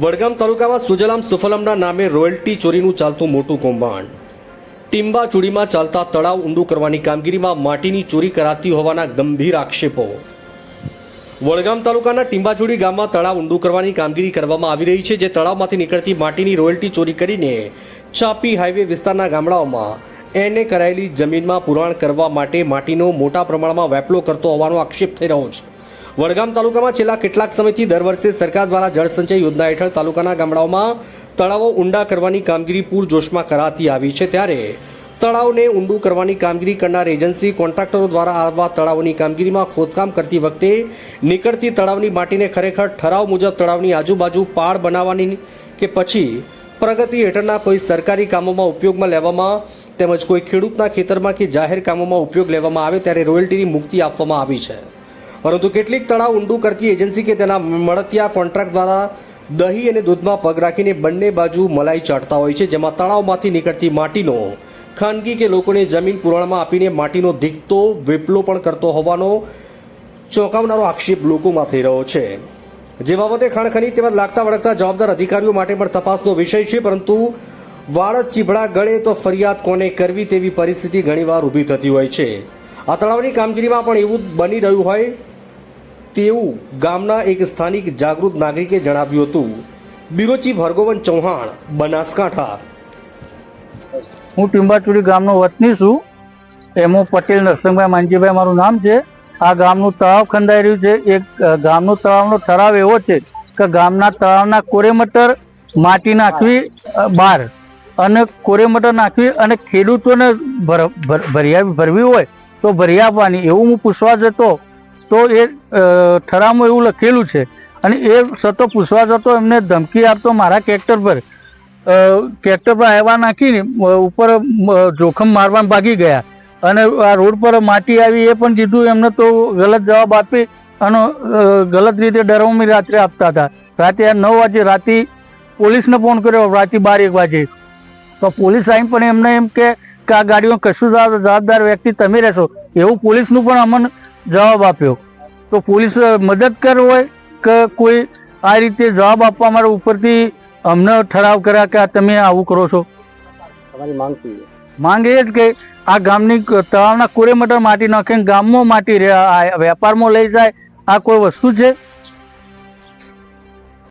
વડગામ તાલુકામાં સુજલામ સુફલમના નામે રોયલ્ટી ચોરીનું ચાલતું મોટું કૌભાંડ. ટીંબા ચોરીમાં ચાલતા તળાવ ઊંડું કરવાની કામગીરીમાં માટીની ચોરી કરાતી હોવાના ગંભીર આક્ષેપો. વડગામ તાલુકાના ટીંબાચોડી ગામમાં તળાવ ઊંડું કરવાની કામગીરી કરવામાં આવી રહી છે, જે તળાવમાંથી નીકળતી માટીની રોયલ્ટી ચોરી કરીને ચાપી હાઈવે વિસ્તારના ગામડાઓમાં એને કરાયેલી જમીનમાં પુરાણ કરવા માટે માટીનો મોટા પ્રમાણમાં વેપલો કરતો હોવાનો આક્ષેપ થઈ રહ્યો છે. વડગામ તાલુકામાં છેલ્લા કેટલાક સમયથી દર વર્ષે સરકાર દ્વારા જળસંચય યોજના હેઠળ તાલુકાના ગામડાઓમાં તળાવો ઊંડા કરવાની કામગીરી પૂરજોશમાં કરાતી આવી છે ત્યારે તળાવને ઊંડું કરવાની કામગીરી કરનાર એજન્સી કોન્ટ્રાક્ટરો દ્વારા આવા તળાવોની કામગીરીમાં ખોદકામ કરતી વખતે નીકળતી તળાવની માટીને ખરેખર ઠરાવ મુજબ તળાવની આજુબાજુ પાળ બનાવવાની કે પછી પ્રગતિ હેઠળના કોઈ સરકારી કામોમાં ઉપયોગમાં લેવામાં તેમજ કોઈ ખેડૂતના ખેતરમાં કે જાહેર કામોમાં ઉપયોગ લેવામાં આવે ત્યારે રોયલ્ટીની મુક્તિ આપવામાં આવી છે. પરંતુ કેટલીક તળાવ ઊંડું કરતી એજન્સી કે તેના મળતિયા કોન્ટ્રાક્ટ દ્વારા દહીં અને દૂધમાં પગ રાખીને બંને બાજુ મલાઈ ચાટતા હોય છે, જેમાં તળાવમાંથી નીકળતી માટીનો, ખાનગી કે લોકોને જમીન પુરાણમાં આપીને માટીનો ધીકતો, વેપલો પણ કરતો હોવાનો ચોંકાવનારો આક્ષેપ લોકોમાં થઈ રહ્યો છે. જે બાબતે ખાણખની તેમજ લાગતા વળગતા જવાબદાર અધિકારીઓ માટે પણ તપાસનો વિષય છે, પરંતુ વાળ ચીભડા ગળે તો ફરિયાદ કોને કરવી તેવી પરિસ્થિતિ ઘણીવાર ઊભી થતી હોય છે. આ તળાવની કામગીરીમાં પણ એવું બની રહ્યું હોય તેવું ગામના એક સ્થાનિક જાગૃત નાગરિકે જણાવ્યું હતું. બિરોચી ચીફ ચૌહાણ, બનાસકાંઠા. હું ટીંબાચુડી ગામનો વતની છું. એમાં પટેલ નરસિંહભાઈ માનજીભાઈ મારું નામ છે. આ ગામનું તળાવ ખંડાઈ રહ્યું છે. એક ગામનું તળાવનો ઠરાવ એવો છે કે ગામના તળાવના કોરેમટર માટી નાખવી બહાર અને કોરેમટર નાખવી અને ખેડૂતોને ભર- ભર્યા ભરવી હોય તો ભરી આપવાની. એવું હું પૂછવા જતો તો એ ઠરાવમાં એવું લખેલું છે. અને એ સતો પૂછવા જતો એમને ધમકી આપતો મારા કેરેક્ટર પર. કેરેક્ટર પર આવ્યા નાખીને ઉપર જોખમ મારવા ભાગી ગયા. અને આ રોડ પર માટી આવી એ પણ કીધું એમને તો ગલત જવાબ આપી. અને ગલત રીતે ડરવમી રાત્રે આપતા હતા. રાતે નવ વાગે રાતે પોલીસને ફોન કર્યો. રાતે બાર એક વાગે. તો પોલીસ આવીને પણ એમને એમ કે આ ગાડીઓ કશું જવાબ- જવાબદાર વ્યક્તિ તમે રહેશો. એવું પોલીસનું પણ અમને જવાબ આપ્યો. તો પોલીસ મદદ કર હોય કે કોઈ આ રીતે જવાબ આપવા માટે ઉપરથી અમને ઠરાવ કર્યા કે આ તમે આવું કરો છો? તમારી માંગ માંગ એ જ કે આ ગામની તળાવના તળાવના કોરેમટર માટી નાખીને ગામમાં માટી વેપારમાં લઈ જાય. આ કોઈ વસ્તુ છે?